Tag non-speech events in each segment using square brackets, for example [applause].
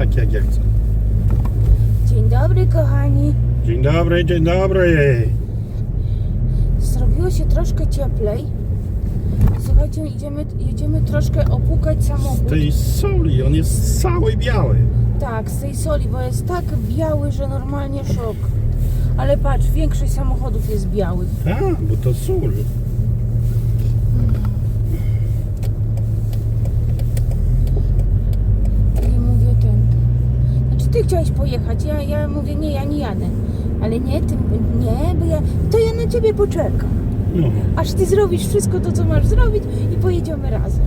tak jak ja chcę. Dzień dobry, kochani. Dzień dobry, dzień dobry. Zrobiło się troszkę cieplej. Słuchajcie, idziemy, jedziemy troszkę opłukać Z samochód. tej soli, on jest cały biały. Tak, z tej soli, bo jest tak biały, że normalnie szok. Ale patrz, większość samochodów jest białych. Tak, bo to sól. I mówię ten. Znaczy ty chciałeś pojechać, ja, ja mówię nie, ja nie jadę. Ale nie, ty nie, bo ja. To ja na ciebie poczekam. No, Aż ty zrobisz wszystko to, co masz zrobić i pojedziemy razem.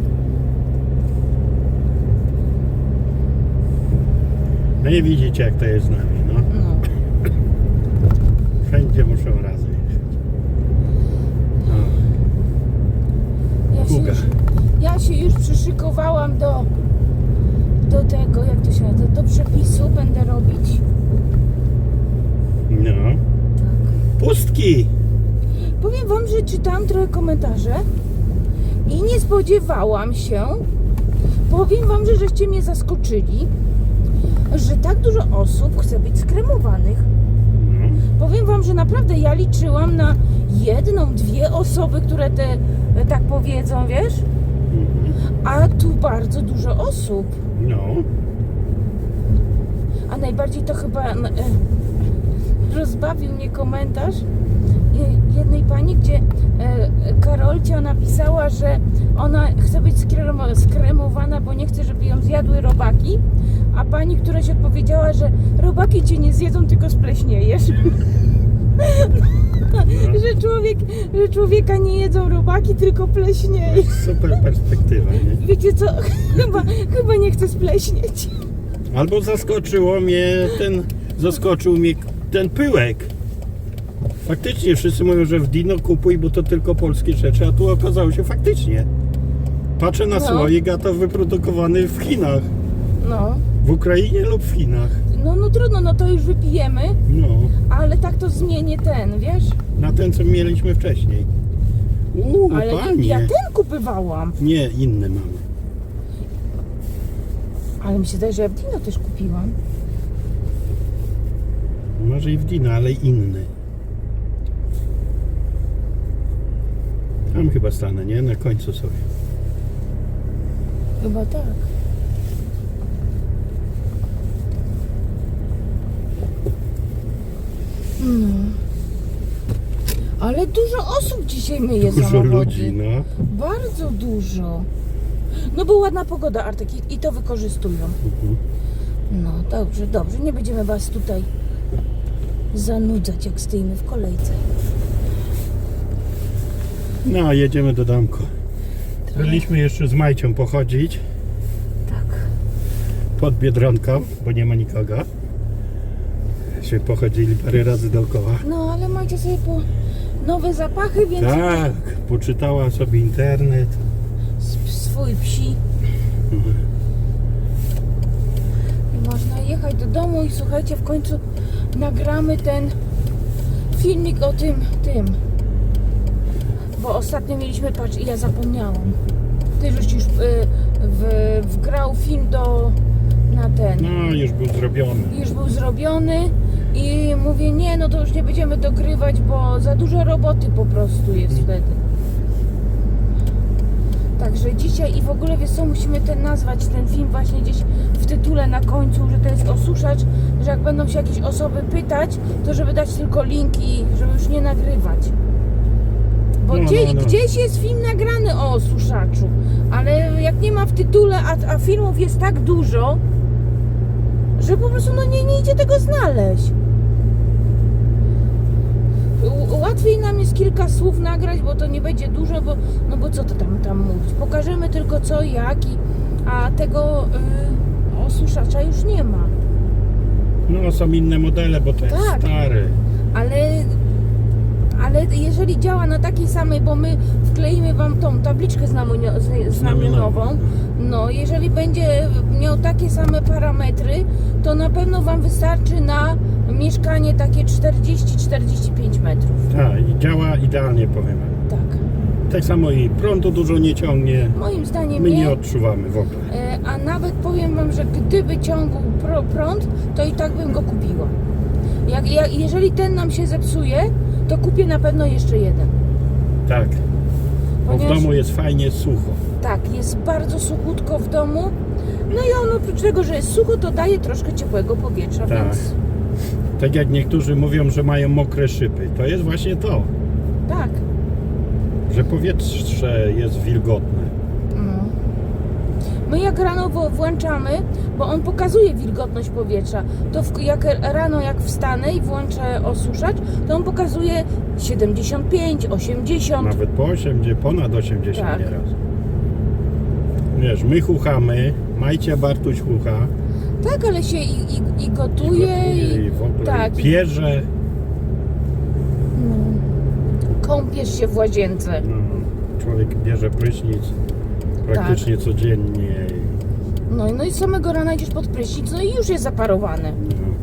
no i widzicie jak to jest z nami, no. No. Wszędzie muszą razem jechać. No. Ja się, Kuga. już, ja się już przyszykowałam do, do tego, jak to się nazywa, do przepisu będę robić. no. Tak. Pustki! Powiem wam, że czytałam trochę komentarze i nie spodziewałam się. Powiem wam, że żeście mnie zaskoczyli, że tak dużo osób chce być skremowanych. No. Powiem wam, że naprawdę ja liczyłam na jedną, dwie osoby, które te tak powiedzą, wiesz? A tu bardzo dużo osób. No. A najbardziej to chyba e, rozbawił mnie komentarz je- jednej pani, gdzie e, Karolcia napisała, że ona chce być skremo- skremowana, bo nie chce, żeby ją zjadły robaki, a pani któraś odpowiedziała, że robaki cię nie zjedzą, tylko spleśniejesz. [laughs] [laughs] że, człowiek, że człowieka nie jedzą robaki, tylko pleśnieje. Super perspektywa, nie? [laughs] Wiecie co? [laughs] Chyba, chyba nie chcę spleśnieć. Albo zaskoczyło mnie ten, zaskoczył mnie ten pyłek. Faktycznie wszyscy mówią, że w Dino kupuj, bo to tylko polskie rzeczy, a tu okazało się faktycznie. Patrzę na No. słoik, a to wyprodukowany w Chinach. No. W Ukrainie lub w Chinach. No, no trudno, no to już wypijemy, No, ale tak to zmienię ten, wiesz? na ten co mieliśmy wcześniej. Uuu, Ale panie. ja ten kupywałam. Nie, inny mamy. Ale mi się zdaje, że ja w Dino też kupiłam. Może i w Dino, ale inny. Tam chyba stanę, nie? Na końcu sobie. Chyba tak. No. Ale dużo osób dzisiaj myje Dużo samochody. ludzi, no. Bardzo dużo. No bo ładna pogoda, Artek, i, i to wykorzystują. Mhm. No dobrze, dobrze. Nie będziemy was tutaj zanudzać, jak stoimy w kolejce. No, jedziemy do domku. Byliśmy jeszcze z Majcią pochodzić Tak. pod Biedronką, bo nie ma nikogo. Pochodzili parę razy dookoła. No ale macie sobie po nowe zapachy, więc Tak, poczytała sobie internet. sp- swój psi. I można jechać do domu i słuchajcie, w końcu nagramy ten filmik o tym, tym. Bo ostatnio mieliśmy, patrz, i ja zapomniałam. Ty żeś już y, w, wgrał film do, na ten. No, już był zrobiony. już był zrobiony i mówię, nie, no to już nie będziemy dogrywać, bo za dużo roboty po prostu jest wtedy. Także dzisiaj i w ogóle wiesz co, musimy ten nazwać ten film właśnie gdzieś w tytule na końcu, że to jest osuszacz, że jak będą się jakieś osoby pytać, to żeby dać tylko link i żeby już nie nagrywać. Bo No, gdzie, no, no. gdzieś jest film nagrany o osuszaczu, ale jak nie ma w tytule, a, a filmów jest tak dużo, że po prostu no nie, nie idzie tego znaleźć. Łatwiej nam jest kilka słów nagrać, bo to nie będzie dużo, bo, no bo co to tam, tam mówić? Pokażemy tylko co, jak, i, a tego y, osuszacza już nie ma. No, są inne modele, bo to jest Tak. stary. Ale, ale jeżeli działa na takiej samej, bo my wkleimy Wam tą tabliczkę znamionio- z- znamionową, no jeżeli będzie miał takie same parametry, to na pewno Wam wystarczy na mieszkanie takie 40-45 metrów. Tak, i działa idealnie, powiem. Tak. Tak samo i prądu dużo nie ciągnie. Moim zdaniem My nie nie. odczuwamy w ogóle. E, a nawet powiem Wam, że gdyby ciągł pro, prąd, to i tak bym go kupiła. Jak, jak, jeżeli ten nam się zepsuje, to kupię na pewno jeszcze jeden. Tak. Bo w Ponieważ- domu jest fajnie sucho. Tak, jest bardzo suchutko w domu. No i on oprócz tego, że jest sucho, to daje troszkę ciepłego powietrza, Tak. więc Tak jak niektórzy mówią, że mają mokre szyby. To jest właśnie to, tak. że powietrze jest wilgotne. No. My jak rano wo- włączamy, bo on pokazuje wilgotność powietrza, to w, jak rano jak wstanę i włączę osuszać, to on pokazuje 75, 80. Nawet po 80, ponad 80 Tak. nieraz. Wiesz, my chuchamy, Majcia Bartuś chucha. Tak, ale się i, i, i gotuje i, i w ogóle tak. i pierze. kąpiesz się w łazience. No, człowiek bierze prysznic praktycznie Tak. codziennie. No, i- no i samego rana idziesz pod prysznic, no i już jest zaparowany. No,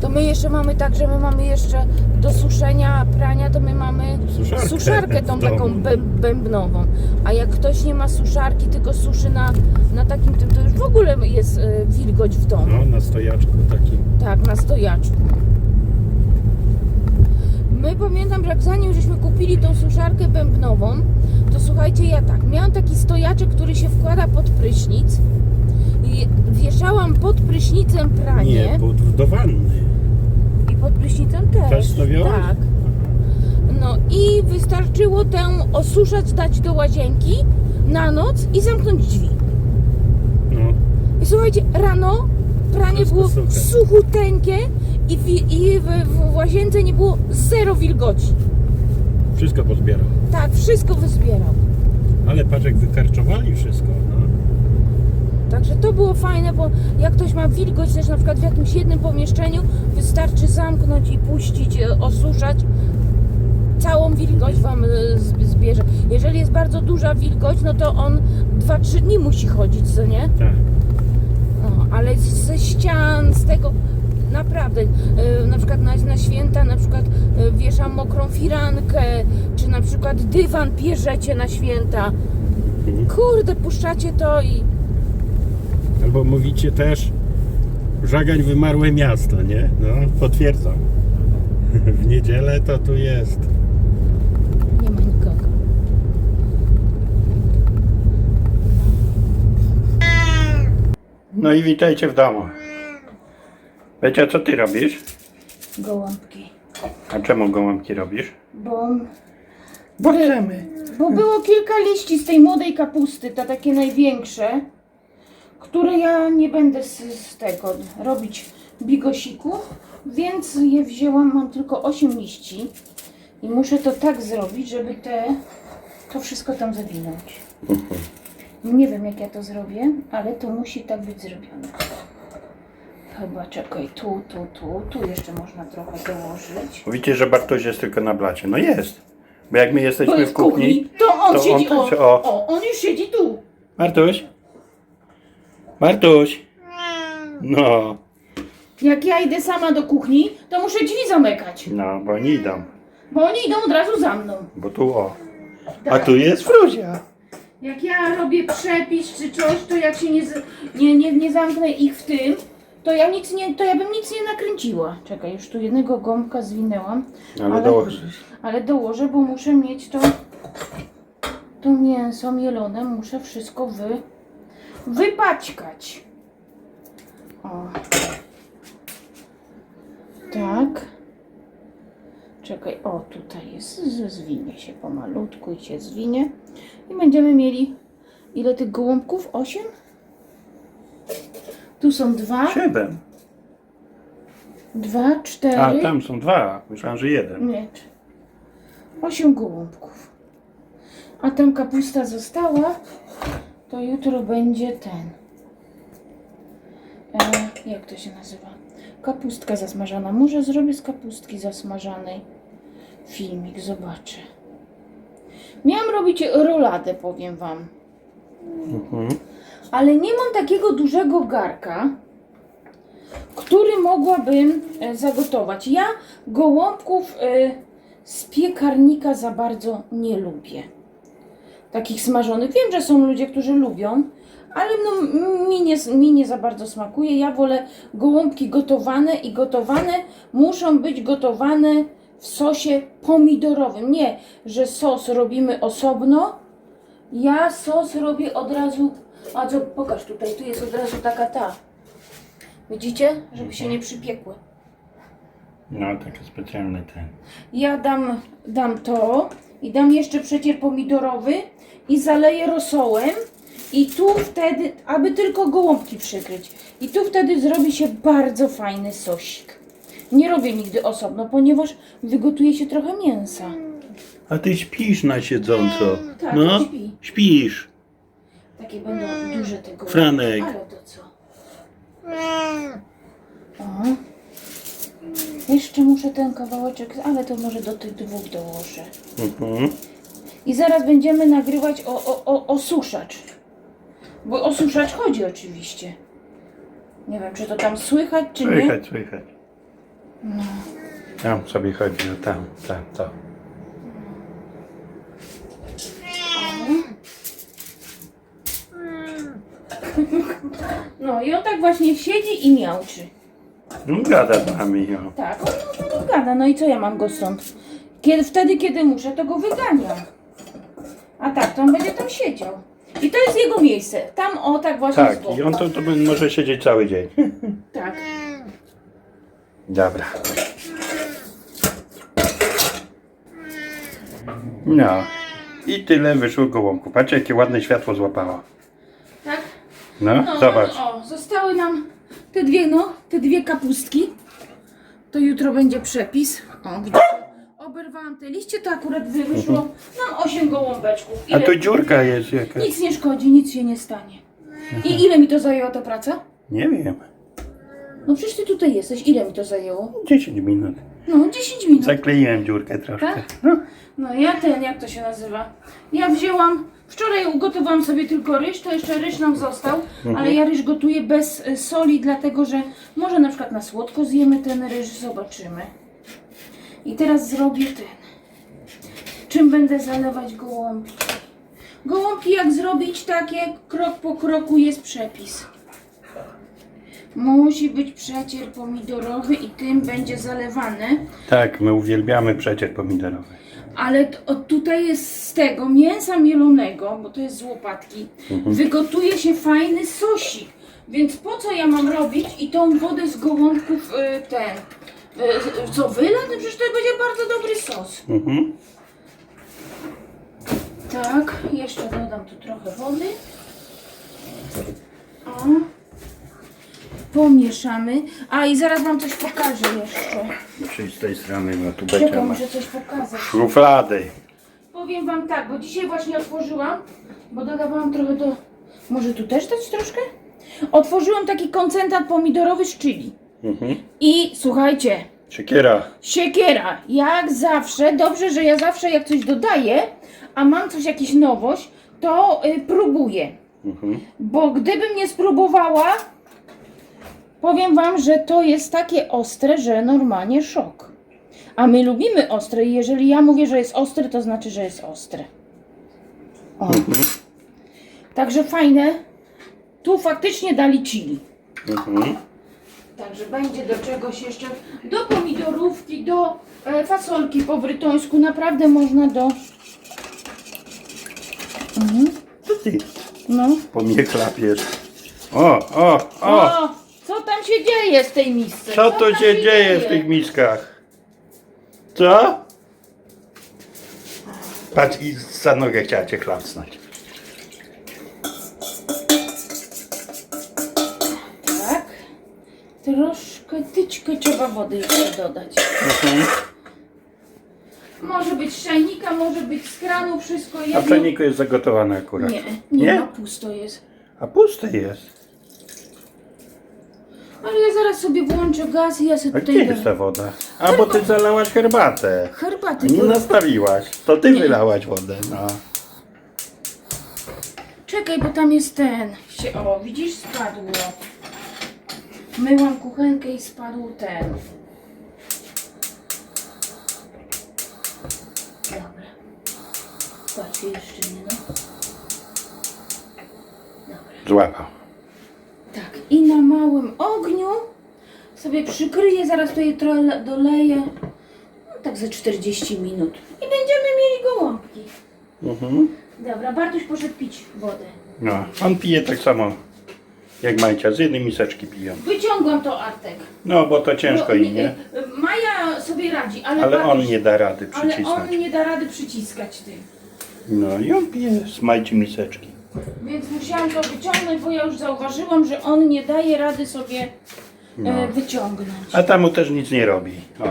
To my jeszcze mamy tak, że my mamy jeszcze do suszenia, prania, to my mamy Suszarkę suszarkę tą taką bę- bębnową. A jak ktoś nie ma suszarki, tylko suszy na, na takim tym, to już w ogóle jest e, wilgoć w domu. no, na stojaczku takim. Tak, na stojaczku. My pamiętam, że jak zanim żeśmy kupili tą suszarkę bębnową, to słuchajcie, ja tak, miałam taki stojaczek, który się wkłada pod prysznic i wieszałam pod prysznicem pranie Nie, pod, do wanny. Pod prysznicem też. Też stawiałaś? Tak. No i wystarczyło tę osuszać, dać do łazienki na noc i zamknąć drzwi. No, I słuchajcie, rano pranie Wszystko było suche. suchuteńkie i, w, i w, w łazience nie było zero wilgoci. wszystko pozbierał. Tak, wszystko wyzbierał. Ale patrz jak wykarczowali wszystko. Także to było fajne, bo jak ktoś ma wilgoć też na przykład w jakimś jednym pomieszczeniu, wystarczy zamknąć i puścić, e, osuszać. Całą wilgoć wam e, zb- zbierze. Jeżeli jest bardzo duża wilgoć, no to on 2-3 dni musi chodzić, co nie? Tak. No, ale ze ścian, z tego naprawdę, e, na przykład na, na święta na przykład wieszam mokrą firankę, czy na przykład dywan pierzecie na święta. Mhm. Kurde, puszczacie to i Albo mówicie też, żagań wymarłe miasto, nie? No, potwierdzam. [laughs] W niedzielę to tu jest. nie ma nikogo. No i witajcie w domu. Becia, co ty robisz? Gołąbki. A czemu gołąbki robisz? Bo, Bo chcemy. bo było kilka liści z tej młodej kapusty, te takie największe, które ja nie będę z, z tego robić bigosiku, więc je wzięłam, mam tylko 8 liści i muszę to tak zrobić, żeby te, to wszystko tam zawinąć. Nie wiem jak ja to zrobię, ale to musi tak być zrobione. Chyba czekaj, tu, tu, tu, tu jeszcze można trochę dołożyć. Mówicie, że Bartoś jest tylko na blacie. No jest. Bo jak my jesteśmy w kuchni. to on to siedzi, on o, o. o, on już siedzi tu. Bartuś? Bartuś? No, Jak ja idę sama do kuchni, to muszę drzwi zamykać, no, bo nie idą. bo oni idą od razu za mną. Bo tu o. A Tak. tu jest Fruzia. Jak ja robię przepis czy coś, to jak się nie, z- nie, nie, nie zamknę ich w tym, to ja, nic nie, to ja bym nic nie nakręciła. Czekaj, już tu jednego gąbka zwinęłam. Ale dołożysz. Ale dołożę, bo muszę mieć to, to mięso mielone, muszę wszystko wy, wypaćkać. O. Tak. Czekaj, o tutaj jest, zwinie się pomalutku i się zwinie. I będziemy mieli, ile tych gołąbków? Osiem? Tu są dwa, Siedem. dwa, cztery. A, tam są dwa. Myślałem, że jeden. Nie. Osiem gołąbków. A tam kapusta została, to jutro będzie ten. E, jak to się nazywa? Kapustka zasmażana. Może zrobię z kapustki zasmażanej filmik, zobaczę. Miałam robić roladę, powiem Wam. Mhm. Ale nie mam takiego dużego garka, który mogłabym e, zagotować. Ja gołąbków e, z piekarnika za bardzo nie lubię. Takich smażonych. Wiem, że są ludzie, którzy lubią, ale no, mi, nie, mi nie za bardzo smakuje. Ja wolę gołąbki gotowane i gotowane muszą być gotowane w sosie pomidorowym. Nie, że sos robimy osobno. Ja sos robię od razu. A co, pokaż tutaj, tu jest od razu taka ta. Widzicie? Żeby się nie przypiekły. No, taki specjalny ten. Ja dam, dam to i dam jeszcze przecier pomidorowy i zaleję rosołem i tu wtedy, aby tylko gołąbki przykryć. I tu wtedy zrobi się bardzo fajny sosik. Nie robię nigdy osobno, ponieważ wygotuje się trochę mięsa. A ty śpisz na siedząco. Tak, no, śpi. śpisz. Takie będą duże te gołąbki. Franek. Ale to co? O. Jeszcze muszę ten kawałeczek, ale to może do tych dwóch dołożę. Mhm. I zaraz będziemy nagrywać o, o, o, osuszacz. Bo osuszacz chodzi oczywiście. Nie wiem, czy to tam słychać, czy nie. Słychać, słychać. Tam sobie chodzi, no tam, tam, to. No i on tak właśnie siedzi i miałczy. No gada z nami, jo. Tak, on no, no, gada. No i co ja mam go stąd? Kiedy, wtedy, kiedy muszę, to go wyganiam. A tak, to on będzie tam siedział. I to jest jego miejsce. Tam, o, tak właśnie Tak, i on to, to może siedzieć cały dzień. [laughs] Tak. Dobra. No. I tyle wyszło gołąbku. Patrz, jakie ładne światło złapała. Tak? No, No, zobacz. O, zostały nam te dwie, no, te dwie kapustki. To jutro będzie przepis. O, widzicie? Oberwałam te liście, to akurat wy- wyszło nam 8 gołąbeczków. A Ile- tu dziurka jest jakaś. Nic nie szkodzi, nic się nie stanie. I ile mi to zajęła ta praca? Nie wiem. No przecież ty tutaj jesteś. Ile mi to zajęło? 10 minut. No, 10 minut. Zakleiłem dziurkę troszkę. Tak? No. No ja ten, jak to się nazywa? Ja wzięłam, wczoraj ugotowałam sobie tylko ryż, to jeszcze ryż nam został, ale ja ryż gotuję bez y, soli, dlatego że może na przykład na słodko zjemy ten ryż, zobaczymy. I teraz zrobię ten. Czym będę zalewać gołąbki? Gołąbki jak zrobić takie, krok po kroku jest przepis. Musi być przecier pomidorowy i tym będzie zalewany. Tak, my uwielbiamy przecier pomidorowy. Ale t- o, tutaj jest z tego mięsa mielonego, bo to jest z łopatki, wygotuje się fajny sosik. Więc po co ja mam robić i tą wodę z gołąbków y, ten, y, co wylać? No przecież to będzie bardzo dobry sos. Mhm. Tak, jeszcze dodam tu trochę wody. Pomieszamy. A i zaraz wam coś pokażę jeszcze. Przyjdź z tej strony, bo tu Czekaj, będziemy. muszę coś pokazać. Szuflady. Powiem wam tak, bo dzisiaj właśnie otworzyłam, bo dodawałam trochę do... Może tu też dać troszkę? Otworzyłam taki koncentrat pomidorowy z chili. Mhm. I słuchajcie, Siekiera. siekiera, jak zawsze, dobrze, że ja zawsze jak coś dodaję, a mam coś, jakąś nowość, to y, próbuję. Mhm. Bo gdybym nie spróbowała, powiem wam, że to jest takie ostre, że normalnie szok. A my lubimy ostre i jeżeli ja mówię, że jest ostre, to znaczy, że jest ostre. O. Także fajne. Tu faktycznie dali chili. Mhm. Także będzie do czegoś jeszcze. Do pomidorówki, do e, fasolki po brytońsku. Naprawdę można do... Mhm. Co ty No. po mnie klapiesz? O, o, o! O, co tam się dzieje z tej misce? Co tam się dzieje w tych miskach? Co? Patrz i za nogę chciała cię klapsnąć. Tak. Troszkę, tyczkę trzeba wody jeszcze dodać. Mhm. Może być z czajnika, może być z kranu, wszystko jedno. A w czajniku jest zagotowane akurat. Nie, nie, Nie? ma pusto jest. A puste jest. Ale ja zaraz sobie włączę gaz i ja sobie A gdzie jest ta woda? A bo ty zalałaś herbatę. herbaty. Nie bo- nastawiłaś. To ty wylałaś wodę. No. Czekaj, bo tam jest ten. Się, o, widzisz, spadło. Myłam kuchenkę i spadł ten. Dobra. Patrzcie jeszcze nie, no. Dobra. Złapał. I na małym ogniu sobie przykryję, zaraz je trochę doleję. No, tak ze 40 minut. I będziemy mieli gołąbki. Mhm. Dobra, Bartuś poszedł pić wodę. No, on pije tak samo jak Majcia, z jednej miseczki piją. Wyciągłam to Artek. No, bo to ciężko Bo, im, nie? Maja sobie radzi, ale, Ale Bartuś, on nie da rady Ale przycisnąć. on nie da rady przyciskać tym. No i on pije z Majci miseczki. Więc musiałam to wyciągnąć, bo ja już zauważyłam, że on nie daje rady sobie No. e, wyciągnąć. A tamu też nic nie robi. O.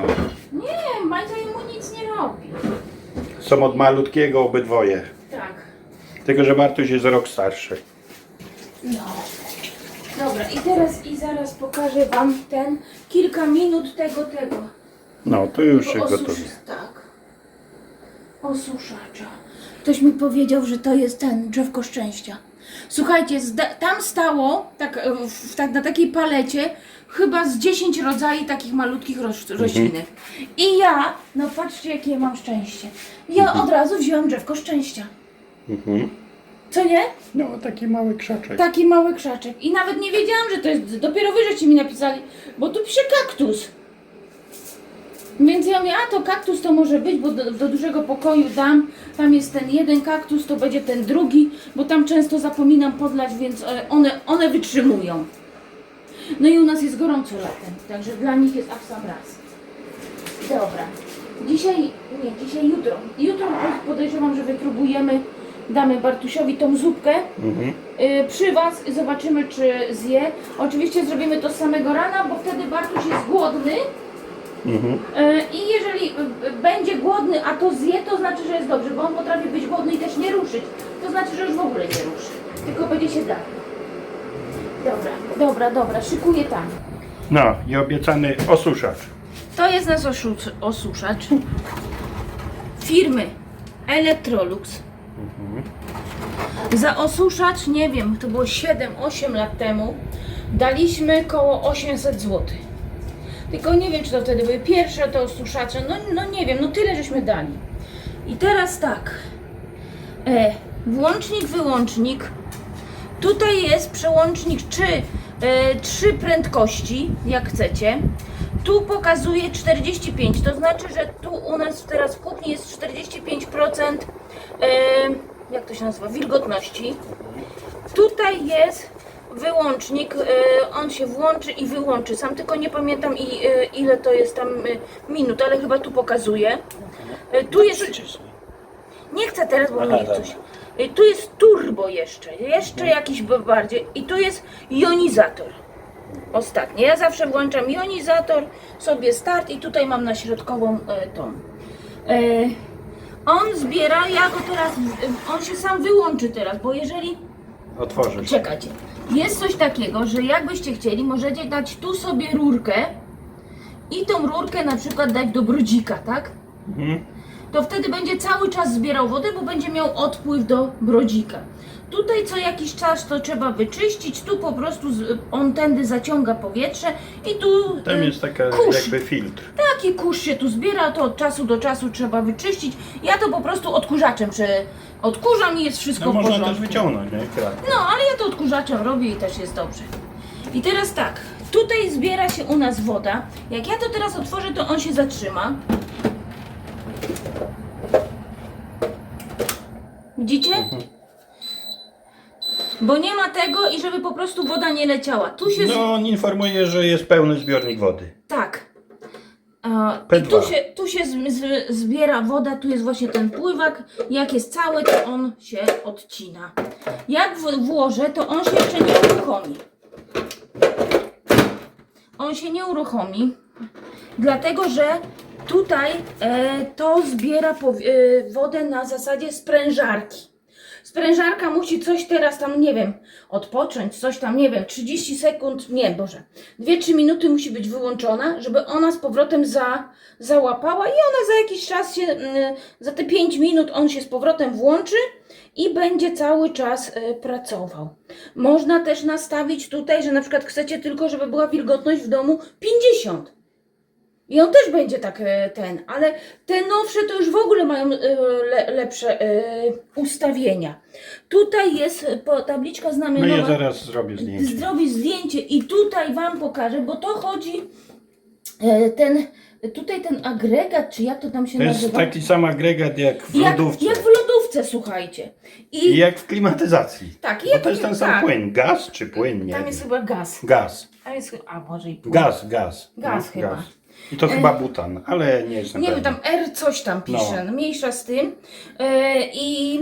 Nie, Majka mu nic nie robi. Są od malutkiego obydwoje. Tak. Tylko, że Bartuś jest rok starszy. No. Dobra, i teraz i zaraz pokażę Wam ten kilka minut tego, tego. No, to już się Tego osusz- Tak. Osuszacza. Ktoś mi powiedział, że to jest ten drzewko szczęścia. Słuchajcie, tam stało tak, e, w, tak, na takiej palecie chyba z 10 rodzajów takich malutkich roś, roślinek. I ja, no patrzcie jakie ja mam szczęście. Ja od razu wzięłam drzewko szczęścia. Mhm. Co nie? No, taki mały krzaczek. Taki mały krzaczek. I nawet nie wiedziałam, że to jest. Dopiero wy żeście mi napisali, bo tu pisze kaktus. Więc ja mówię, a to kaktus to może być, bo do, do dużego pokoju dam. Tam jest ten jeden kaktus, to będzie ten drugi, bo tam często zapominam podlać, więc e, one, one wytrzymują. No i u nas jest gorąco latem, także dla nich jest w sam raz. Dobra. Dzisiaj, nie, dzisiaj jutro. Jutro podejrzewam, że wypróbujemy, damy Bartusiowi tą zupkę. Mhm. Y, przy Was i zobaczymy, czy zje. Oczywiście zrobimy to z samego rana, bo wtedy Bartuś jest głodny. Mhm. Y, I jeżeli y, y, będzie głodny, a to zje, to znaczy, że jest dobrze, bo on potrafi być głodny i też nie ruszyć. To znaczy, że już w ogóle nie ruszy. Tylko będzie się dał. Dobra, dobra, dobra, szykuję tam. No, i obiecany osuszacz. To jest nasz oszu- osuszacz firmy Electrolux. Za osuszacz, nie wiem, to było 7-8 lat temu, daliśmy koło 800 zł. Tylko nie wiem, czy to wtedy były pierwsze te osuszacze, no, no nie wiem, no tyle żeśmy dali. I teraz tak, e, włącznik, wyłącznik, Tutaj jest przełącznik czy e, trzy prędkości, jak chcecie. Tu pokazuje 45, to znaczy, że tu u nas teraz w kuchni jest 45% e, jak to się nazywa, wilgotności. Tutaj jest wyłącznik, e, on się włączy i wyłączy sam, tylko nie pamiętam i, e, ile to jest tam e, minut, ale chyba tu pokazuje. Tu jest nie chcę teraz, bo mnie coś. Y, Tu jest turbo jeszcze, jeszcze jakiś b- bardziej. I tu jest jonizator. Ostatnie. Ja zawsze włączam jonizator, sobie start i tutaj mam na środkową tą. On zbiera, ja go teraz, on się sam wyłączy teraz, bo jeżeli Otworzyć. Czekajcie. Jest coś takiego, że jakbyście chcieli, możecie dać tu sobie rurkę i tą rurkę na przykład dać do brodzika, tak? Mhm. To wtedy będzie cały czas zbierał wodę, bo będzie miał odpływ do brodzika. Tutaj co jakiś czas to trzeba wyczyścić, tu po prostu z, on tędy zaciąga powietrze i tu Tam y, jest taka kurz. jakby filtr. Taki kurz się tu zbiera, to od czasu do czasu trzeba wyczyścić. Ja to po prostu odkurzaczem prze... odkurzam i jest wszystko No w można porządku. też wyciągnąć, nie? No, ale ja to odkurzaczem robię i też jest dobrze. I teraz tak, tutaj zbiera się u nas woda. Jak ja to teraz otworzę, to on się zatrzyma. Widzicie? Bo nie ma tego i żeby po prostu woda nie leciała. Tu się... z- No, on informuje, że jest pełny zbiornik wody. Tak. A, I P2. tu się, tu się z, z, zbiera woda, tu jest właśnie ten pływak. Jak jest cały, to on się odcina. Jak w, włożę, to on się jeszcze nie uruchomi. On się nie uruchomi, dlatego że tutaj e, to zbiera powi- e, wodę na zasadzie sprężarki. Sprężarka musi coś teraz tam, nie wiem, odpocząć, coś tam, nie wiem, 30 sekund, nie, Boże, 2-3 minuty musi być wyłączona, żeby ona z powrotem za, załapała i ona za jakiś czas się, mm, za te 5 minut on się z powrotem włączy i będzie cały czas e, pracował. Można też nastawić tutaj, że na przykład chcecie tylko, żeby była wilgotność w domu 50. I on też będzie tak e, ten, ale te nowsze to już w ogóle mają e, le, lepsze e, ustawienia. Tutaj jest po, tabliczka No znamionowa. ja zaraz zrobię zdjęcie. Zrobię zdjęcie i tutaj Wam pokażę, bo to chodzi ten, tutaj ten agregat, czy jak to tam się To jest nazywa? taki sam agregat jak w lodówce. jak w lodówce, słuchajcie. I, I jak w klimatyzacji. tak, i jak to jest ten sam tak, płyn. Gaz czy płyn? Nie Tam wiem. jest chyba gaz. Gaz. A, jest, a może i płyn. Gaz, gaz. Gaz No, chyba. I to chyba butan, ale nie jestem Nie wiem, pewien. tam R coś tam pisze, No. mniejsza z tym. E, I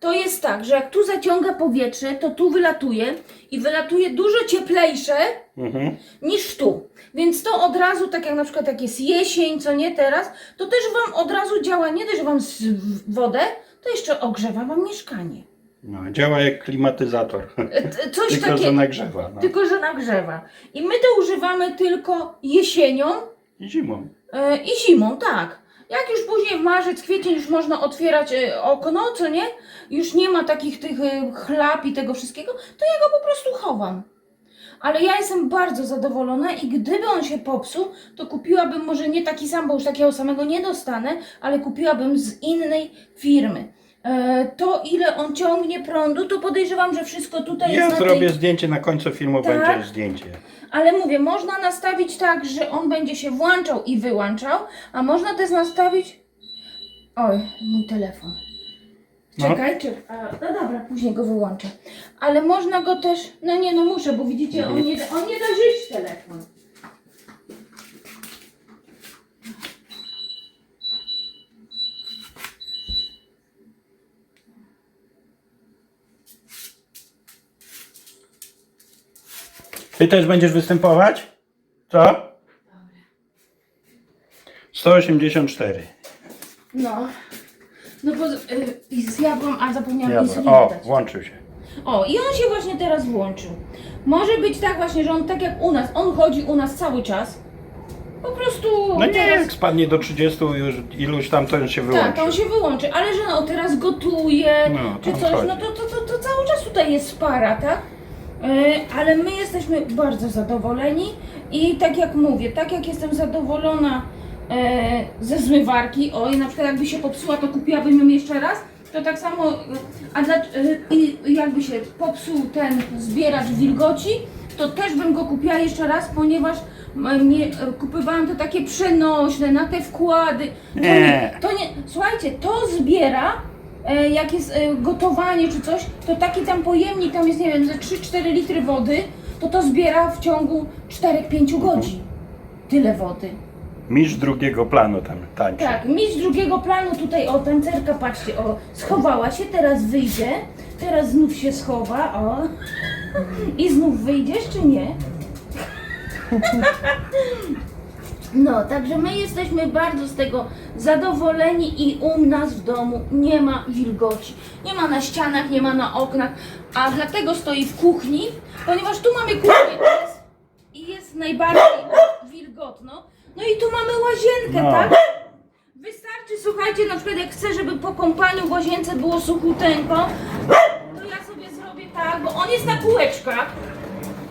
to jest tak, że jak tu zaciąga powietrze, to tu wylatuje i wylatuje dużo cieplejsze Mhm. niż tu. Więc to od razu, tak jak na przykład jak jest jesień, co nie teraz, to też Wam od razu działa, nie dość, że Wam z wodę, to jeszcze ogrzewa Wam mieszkanie. No, działa jak klimatyzator. E, t- Coś Tylko, że nagrzewa. No. Tylko, że nagrzewa. I my to używamy tylko jesienią, I zimą. E, I zimą, tak. Jak już później w marzec, kwiecień już można otwierać e, okno, co nie? Już nie ma takich tych e, chlap i tego wszystkiego, to ja go po prostu chowam. Ale ja jestem bardzo zadowolona i gdyby on się popsuł, to kupiłabym może nie taki sam, bo już takiego samego nie dostanę, ale kupiłabym z innej firmy. E, to ile on ciągnie prądu, to podejrzewam, że wszystko tutaj Ja jest na zrobię tej... zdjęcie, na końcu filmu Tak. będzie zdjęcie. Ale mówię, można nastawić tak, że on będzie się włączał i wyłączał, a można też nastawić. Oj, mój telefon. No. Czekaj. A, No dobra, później go wyłączę. Ale można go też. No nie, no muszę, bo widzicie, on nie, on nie da żyć telefon. Ty też będziesz występować? Co? 184. No. No bo y, zjadłam, a zapomniałam Ja, insulinę o, dać. włączył się. O, i on się właśnie teraz włączył. Może być tak właśnie, że on tak jak u nas, on chodzi u nas cały czas. Po prostu No nie, teraz... jak spadnie do 30 już iluś tam, to już się Tak, wyłączy. on się wyłączy, ale że no teraz gotuje, No, czy tam coś, chodzi. no to, to, to, to cały czas tutaj jest para, tak? E, ale my jesteśmy bardzo zadowoleni i tak jak mówię, tak jak jestem zadowolona e, ze zmywarki, o i na przykład jakby się popsuła, to kupiłabym ją jeszcze raz, to tak samo, a dla, e, jakby się popsuł ten zbieracz wilgoci, to też bym go kupiła jeszcze raz, ponieważ nie, kupowałam te takie przenośne, na te wkłady. To Nie. to nie, słuchajcie, to zbiera, e, jak jest e, gotowanie czy coś, to taki tam pojemnik, tam jest nie wiem, ze 3-4 litry wody, to to zbiera w ciągu 4-5 godzin. Tyle wody. Mistrz drugiego planu tam tańczy. Tak, mistrz drugiego planu tutaj, o tancerka, patrzcie, o, schowała się, teraz wyjdzie, teraz znów się schowa, o. [laughs] I znów wyjdziesz, czy nie? [laughs] No, także my jesteśmy bardzo z tego zadowoleni i u nas w domu nie ma wilgoci. Nie ma na ścianach, nie ma na oknach, a dlatego stoi w kuchni, ponieważ tu mamy kuchnię teraz i jest najbardziej wilgotno. No i tu mamy łazienkę, No. tak? Wystarczy, słuchajcie, na przykład jak chcę, żeby po kąpaniu w łazience było suchuteńko, to ja sobie zrobię tak, bo on jest na kółeczkach.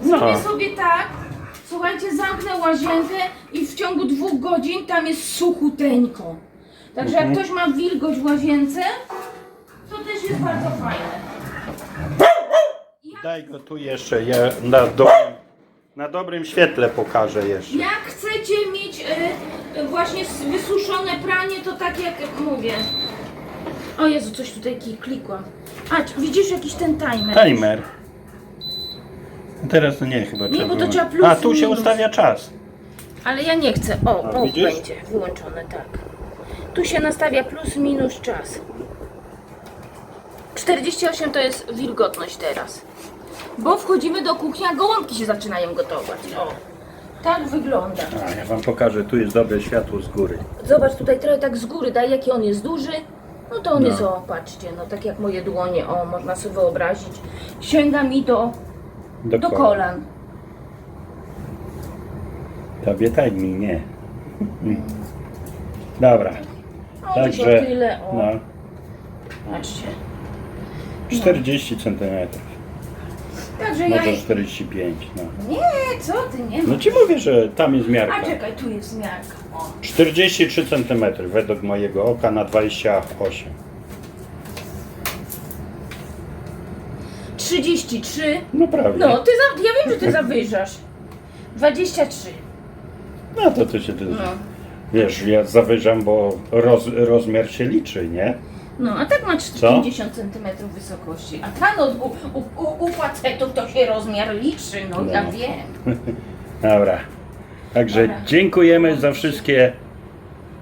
Zrobię No. sobie tak, słuchajcie, zamknę łazienkę i w ciągu dwóch godzin tam jest suchuteńko. Także jak ktoś ma wilgoć w łazience, to też jest bardzo fajne. Daj go tu jeszcze, ja na dobrym, na dobrym świetle pokażę jeszcze. Jak chcecie mieć e, właśnie s- wysuszone pranie, to tak jak mówię. O Jezu, coś tutaj ki- klikłam. A, widzisz jakiś ten timer? Timer. Teraz to nie chyba Nie, bo to trzeba plus A tu się minus. ustawia czas. Ale ja nie chcę. O, A, o widzisz? będzie wyłączone, tak. Tu się nastawia plus minus czas. 48 to jest wilgotność teraz. Bo wchodzimy do kuchni, a gołąbki się zaczynają gotować. O, tak wygląda. A, ja wam pokażę, tu jest dobre światło z góry. Zobacz tutaj trochę tak z góry, daj jaki on jest duży. No to on No. jest, o patrzcie, no tak jak moje dłonie, o można sobie wyobrazić. Sięga mi do, Do, do kolan. kolan. Tobie tak mi nie. Dobra. No Także tyle, o. no, Patrzcie. 40 cm. Także ja... Może 45, no. Nie, co ty, nie No ci mówię, że tam jest A miarka. czekaj, tu jest miarka. O. 43 cm według mojego oka na 28. 33. No prawie. No, ty za... ja wiem, że ty zawyżasz. 23. No to ty się ty... No. Wiesz, ja zawyżam, bo roz, rozmiar się liczy, nie? No, a tak ma Co? 50 cm wysokości. A ta no, u, u, u, u facetów to się rozmiar liczy, no, No. ja wiem. [laughs] Dobra. Także Dobra. dziękujemy za wszystkie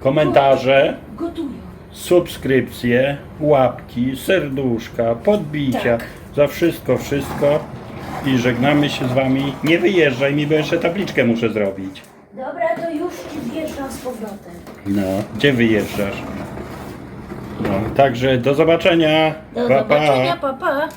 komentarze, Gotują. subskrypcje, łapki, serduszka, podbicia. Tak. Za wszystko, wszystko. I żegnamy się z wami. Nie wyjeżdżaj mi, bo jeszcze tabliczkę muszę zrobić. Dobra, to już ci wjeżdżam z powrotem. No, gdzie wyjeżdżasz? No, także do zobaczenia. Do Pa, pa. zobaczenia, papa. Pa.